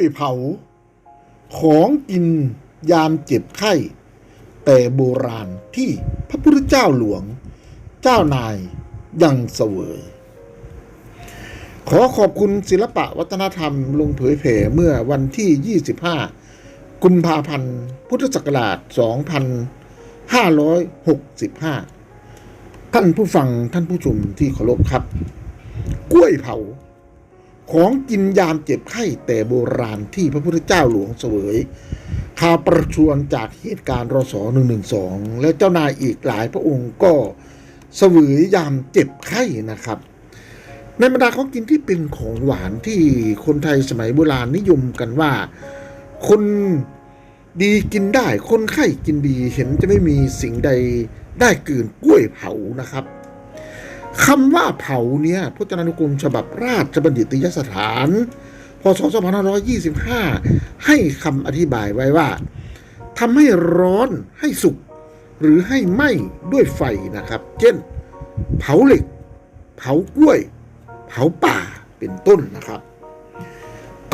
วยเผา ของกินยามเจ็บไข้ แต่โบราณที่พระพุทธเจ้าหลวง เจ้านายยังเสวย ขอขอบคุณศิลปะวัฒนธรรมลงเผยแผ่เมื่อวันที่ 25 กุมภาพันธ์ พุทธศักราช 2565 ท่านผู้ฟังท่านผู้ชมที่เคารพครับ กล้วยเผา ของกินยามเจ็บไข้แต่โบราณที่พระพุทธเจ้าหลวงเสวยข่าวประชวนจากเหตุการณ์รศ112 และเจ้านายอีกหลายพระองค์ก็เสวยยามเจ็บไข้นะครับ ในบรรดาของกินที่เป็นของหวานที่คนไทยสมัยโบราณนิยมกันว่า คนดีกินได้ คนไข้กินดีเห็นจะไม่มีสิ่งใดได้เกินกล้วยเผานะครับ คำว่าเผาเนี่ยพจนานุกรมฉบับราชบัณฑิตยสถาน พศ 2525 ให้คำอธิบายไว้ว่าทำให้ร้อนให้สุกหรือให้ไหม้ด้วยไฟนะครับ เช่น เผาเหล็ก เผากล้วย เผาป่าเป็นต้นนะครับ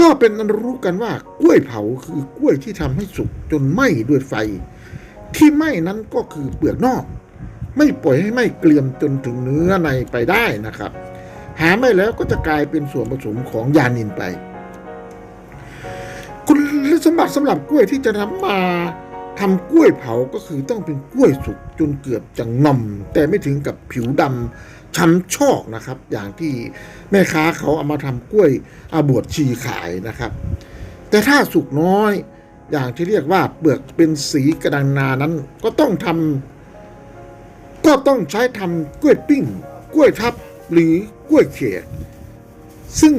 ก็เป็นอันรู้กันว่ากล้วยเผาคือกล้วยที่ทำให้สุกจนไหม้ด้วยไฟ ที่ไหม้นั้นก็คือเปลือกนอก ไม่ปล่อยให้ไหม้เกลียมจนถึงเนื้อในไปได้นะครับ หาไม่แล้วก็จะกลายเป็นส่วนผสมของยานินไป คุณสมบัติสำหรับกล้วยที่จะทำมาทำกล้วยเผาก็คือต้องเป็นกล้วยสุกจนเกือบจะงอม แต่ไม่ถึงกับผิวดำช้ำชอกนะครับ อย่างที่แม่ค้าเขาเอามาทำกล้วยอาบวดชีขายนะครับ แต่ถ้าสุกน้อยอย่างที่เรียกว่าเปลือกเป็นสีกระดังนานั้น ก็ต้องทำ ก็ต้องใช้ทำกล้วยปิ้ง กล้วยทับหรือกล้วยเขียซึ่ง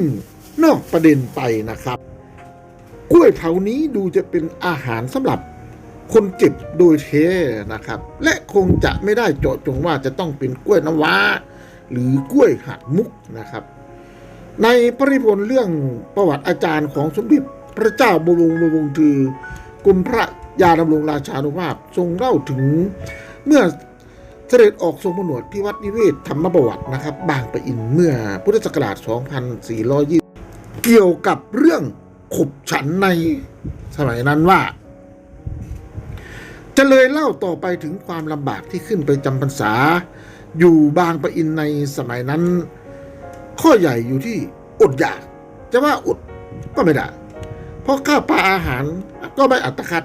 นอกประเด็นไปนะครับ กล้วยเผานี้ดูจะเป็นอาหารสำหรับคนเจ็บโดยเทนะครับ และคงจะไม่ได้เจาะจงว่าจะต้องเป็นกล้วยน้ำว้า หรือกล้วยหักมุกนะครับ ในปริพนธ์เรื่องประวัติอาจารย์ของสมเด็จพระเจ้าบรมวงศ์คือกรมพระยาดำรงราชานุภาพทรงเล่าถึงเมื่อ เสด็จออกทรงผนวดที่วัดนิเวศธรรมประวัตินะครับ บางปะอินเมื่อพุทธศักราช 2420 เกี่ยวกับเรื่องขบฉันในสมัยนั้นว่า จะเลยเล่าต่อไปถึงความลำบากที่ขึ้นไปจำพรรษา อยู่บางปะอินในสมัยนั้น ข้อใหญ่อยู่ที่อดอยาก จะว่าอดก็ไม่ได้ เพราะข้าวปลาอาหารก็ไม่อัตคัด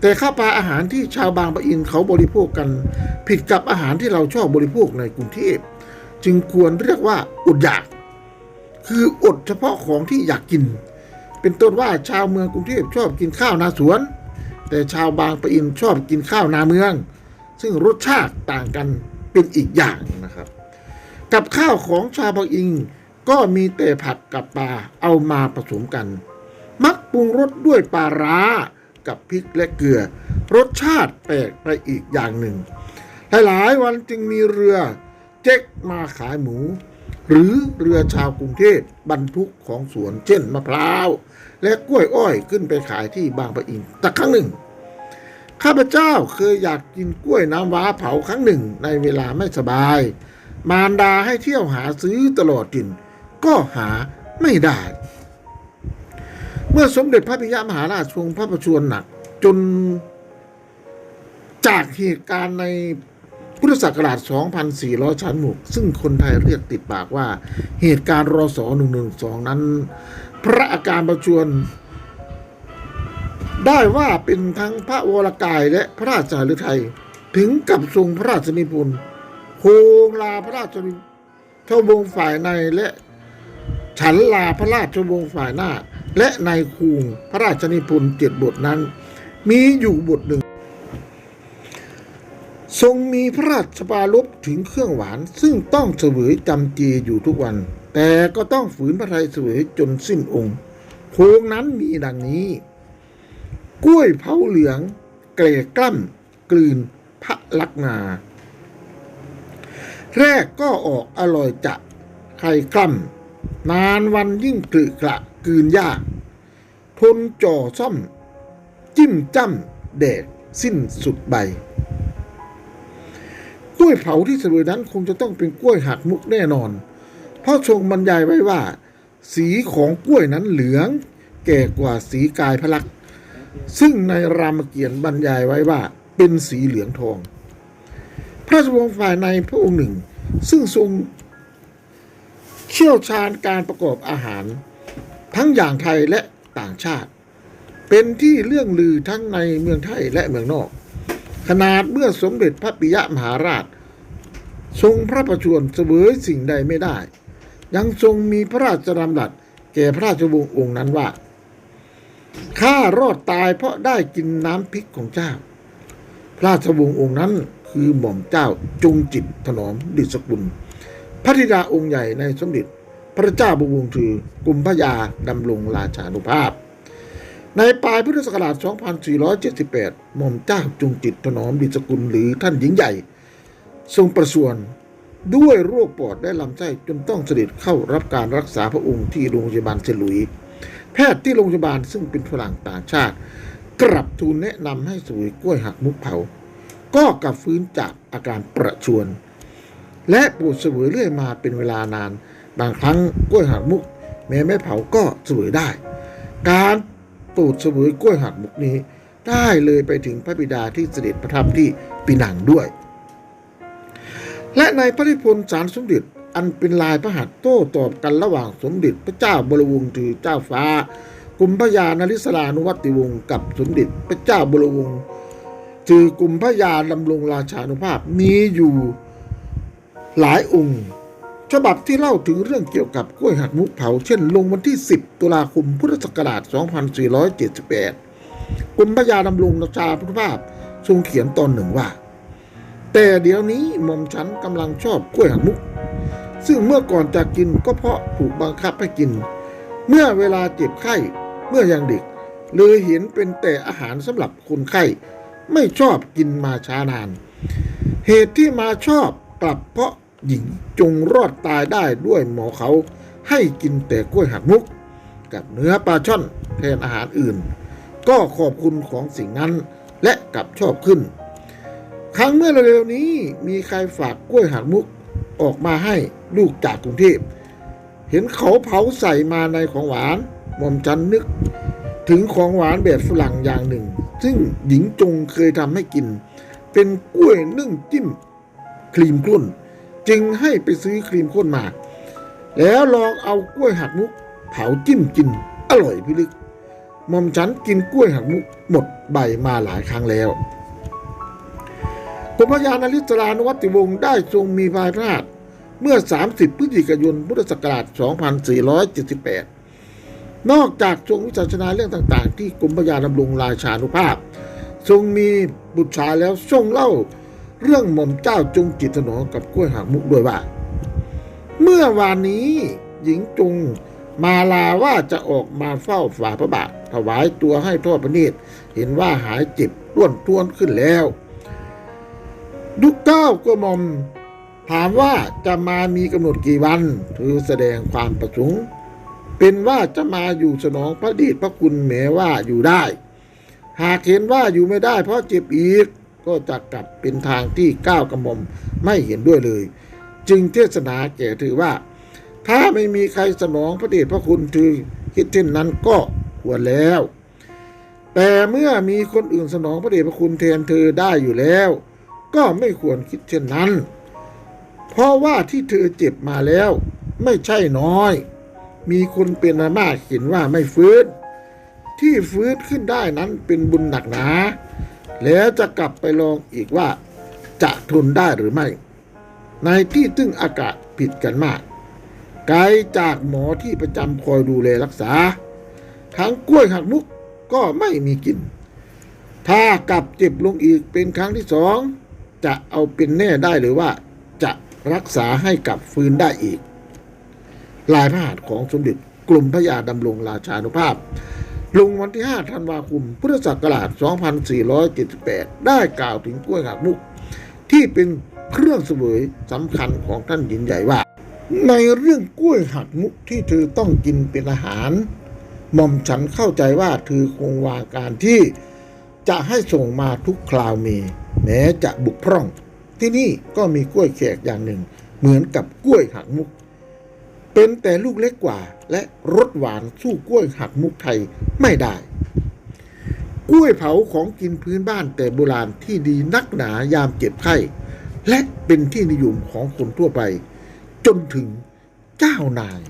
แต่ข้าวปลาอาหารที่ชาวบางปะอินเขาบริโภคกัน ผิดกับอาหารที่เราชอบบริโภคในกรุงเทพจึงควรเรียกว่าอดอยาก คืออดเฉพาะของที่อยากกิน เป็นต้นว่าชาวเมืองกรุงเทพชอบกินข้าวนาสวน แต่ชาวบางปะอินชอบกินข้าวนาเมือง ซึ่งรสชาติต่างกันเป็นอีกอย่างนะครับ กับข้าวของชาวบางอิงก็มีแต่ผักกับปลาเอามาผสมกัน มักปรุงรสด้วยปลาร้า กับพริกและเกลือ รสชาติแปลกไปอีกอย่างหนึ่ง หลายๆ วันจึงมีเรือเจ๊กมาขายหมู หรือเรือชาวกรุงเทพบรรทุกของสวนเช่นมะพร้าว และกล้วยอ้อยขึ้นไปขายที่บางปะอินแต่ครั้งหนึ่ง ข้าพเจ้าเคยอยากกินกล้วยน้ำว้าเผาครั้งหนึ่งในเวลาไม่สบาย มารดาให้เที่ยวหาซื้อตลอดกิน ก็หาไม่ได้ เมื่อสมเด็จพระพิยมหาราชทรงพระประชวรหนัก จนจากเหตุการณ์ในพุทธศักราช 2400 ชั้นหมกซึ่งคนไทยเรียกติดปากว่าเหตุการณ์รศ112 นั้น พระอาการประชวรได้ว่าเป็นทั้งพระวรกายและพระราชาฤทัยถึงกับทรงพระราชนิพนธ์โคงลาพระราชทวงศ์ฝ่ายในและฉันลาพระราชวงฝ่ายหน้า และในคูงพระราชนิพนธ์เจ็ดบทนั้น มีอยู่บทหนึ่ง ทรงมีพระราชปารภถึงเครื่องหวาน ซึ่งต้องเสวยจำเจอยู่ทุกวัน แต่ก็ต้องฝืนพระทัยเสวยจนสิ้นองค์โคงนั้นมีดังนี้ กล้วยเผาเหลือง เกลกล้ำกลืนพระลักนาแรกก็ออกอร่อยจะไข่กล้ำนานวันยิ่งกลืกระ กลืนยาก ทนจ่อซ่อม จิ้มจ้ำแดดสิ้นสุดใบ กล้วยเผาที่เสวยนั้นคงจะต้องเป็นกล้วยหักมุกแน่นอน เพราะทรงบรรยายไว้ว่า สีของกล้วยนั้นเหลือง แก่กว่าสีกายพลัก ซึ่งในรามเกียรติบรรยายไว้ว่า เป็นสีเหลืองทอง พระราชวงศ์ฝ่ายในพระองค์หนึ่ง ซึ่งทรงเชี่ยวชาญการประกอบอาหาร ทั้งอย่างไทยและต่างชาติ เป็นที่เรื่องลือทั้งในเมืองไทยและเมืองนอก ขนาดเมื่อสมเด็จพระปิยมหาราช ทรงพระประชวรเสวยสิ่งใดไม่ได้ ยังทรงมีพระราชดำรัสแก่พระราชวงศ์องค์นั้นว่าข้ารอดตายเพราะได้กินน้ำพริกของเจ้า พระราชวงศ์องค์นั้นคือหม่อมเจ้าจงจิตถนอมดิษกุลพระธิดาองค์ใหญ่ในสมเด็จ พระเจ้าบวงถือกลุ่มพระยาดำรงราชานุภาพ ในปลายพุทธศักราช 2478 หม่อมเจ้าจุงจิตถนอมดิษกุลหรือท่านหญิงใหญ่ ทรงประสวนด้วยโรคปอดและลำไส้จนต้องเสด็จเข้ารับการรักษาพระองค์ที่โรงพยาบาลเซลุย แพทย์ที่โรงพยาบาลซึ่งเป็นฝรั่งต่างชาติ กลับทูลแนะนำให้สวยกล้วยหักมุกเผา ก็กลับฟื้นจากอาการประชวน และปวดเสวยเรื่อยมาเป็นเวลานาน บางครั้งกล้วยหักมุก แม้ไม่เผาก็เสวยได้ การปวดเสวยกล้วยหักมุกนี้ ได้เลยไปถึงพระบิดาที่เสด็จประทับที่ปีนังด้วย และในพระนิพนธ์สารสมเด็จอันเป็นลายพระหัตถ์โต้ตอบกันระหว่างสมเด็จพระเจ้าบรวงศ์ถือเจ้าฟ้ากุมพยานริศรานุวัติวงศ์กับสมเด็จพระเจ้าบรวงศ์ถือกุมพยาดำรงราชานุภาพมีอยู่หลายองค์ ฉบับที่เล่าถึงเรื่องเกี่ยวกับกล้วยหักมุกเผา เช่นลงวันที่ 10 ตุลาคมพุทธศักราช 2478กุมพระยาดำรงราชานุภาพทรงเขียนตอนหนึ่งว่า แต่เดี๋ยวนี้หม่อมฉันกำลังชอบกล้วยหักมุก ซึ่งเมื่อก่อนจะกินก็เพราะถูกบังคับให้กิน เมื่อเวลาเจ็บไข้เมื่อยังเด็กเลยเห็นเป็นแต่อาหารสำหรับคนไข้ไม่ชอบกินมาช้านาน เหตุที่มาชอบกลับเพราะ หญิงจงรอดตายได้ด้วยหมอเขาให้กินแต่กล้วยหักมุก กับเนื้อปลาช่อนแทนอาหารอื่น ก็ขอบคุณของสิ่งนั้นและกลับชอบขึ้น ครั้งเมื่อเร็วๆนี้มีใครฝากกล้วยหักมุกออกมาให้ลูกจากกรุงเทพ เห็นเขาเผาใส่มาในของหวานหม่อมจันนึก ถึงของหวานแบบฝรั่งอย่างหนึ่ง ซึ่งหญิงจงเคยทำให้กิน เป็นกล้วยนึ่งจิ้มครีมข้น จึงให้ไปซื้อครีมข้นมาแล้วลองเอากล้วยหักมุก เผาจิ้มกิน อร่อยพิลึกหม่อมฉันกินกล้วยหักมุกหมดใบมาหลายครั้งแล้วกรมพระยานลิศรานวัติวงศ์ได้ทรงมีพายพราชเมื่อ 30 พฤศจิกายน พุทธศักราช 2478 นอกจากทรงวิจารณาเรื่องต่าง ๆ ที่กรมพระยาดำรงราชานุภาพ ทรงมีบุตรชายแล้วทรงเล่า เรื่องหม่อมเจ้าจงจิตถนอมกับกล้วยหักมุกด้วยว่า เมื่อวานนี้หญิงจงมาลาว่าจะออกมาเฝ้าฝ่าพระบาทถวายตัวให้ทอดพระเนตรเห็นว่าหายเจ็บร่วนท้วนขึ้นแล้วดุกเก้าก็มอมถามว่าจะมามีกำหนดกี่วันเธอแสดงความประสงค์ เป็นว่าจะมาอยู่สนองพระเดชพระคุณแม้ว่าอยู่ได้ หากเห็นว่าอยู่ไม่ได้เพราะเจ็บอีก ก็จะกลับเป็นทางที่ก้าวกระหม่อมไม่เห็นด้วยเลย จึงเทศนาแก่ถือว่า ถ้าไม่มีใครสนองพระเดชพระคุณถือคิดเช่นนั้นก็ควรแล้ว แต่เมื่อมีคนอื่นสนองพระเดชพระคุณแทนเธอได้อยู่แล้ว ก็ไม่ควรคิดเช่นนั้น เพราะว่าที่เธอเจ็บมาแล้ว ไม่ใช่น้อย มีคนเป็นอามาตย์เห็นว่าไม่ฟื้นที่ฟื้นขึ้นได้นั้นเป็นบุญหนักหนา แล้วจะกลับไปลองอีกว่า จะทนได้หรือไม่ ในที่ตึ้งอากาศผิดกันมาก ไกลจากหมอที่ประจำคอยดูแลรักษา ทั้งกล้วยหักมุกก็ไม่มีกิน ถ้ากลับเจ็บลงอีกเป็นครั้งที่สอง จะเอาเป็นแน่ได้หรือว่า จะรักษาให้กลับฟื้นได้อีก ลายพระหัตถ์ของสมเด็จกลุ่มพระยาดำรงราชานุภาพ ลงวันที่ 5 ธันวาคม พุทธศักราช 2478 ได้กล่าวถึงกล้วยหักมุก ที่เป็นเครื่องเสวยสำคัญของท่านหญิงใหญ่ว่า ในเรื่องกล้วยหักมุกที่เธอต้องกินเป็นอาหารหม่อมฉันเข้าใจว่าเธอคงวางการที่จะให้ส่งมาทุกคราวมี แม้จะบุกพร่อง ที่นี่ก็มีกล้วยแขกอย่างหนึ่ง เหมือนกับกล้วยหักมุก เป็นแต่ลูกเล็กกว่า และรสหวานสู้กล้วยหักมุกไทยไม่ได้ กล้วยเผาของกินพื้นบ้านแต่โบราณที่ดีนักหนายามเจ็บไข้ และเป็นที่นิยมของคนทั่วไป จนถึงเจ้านาย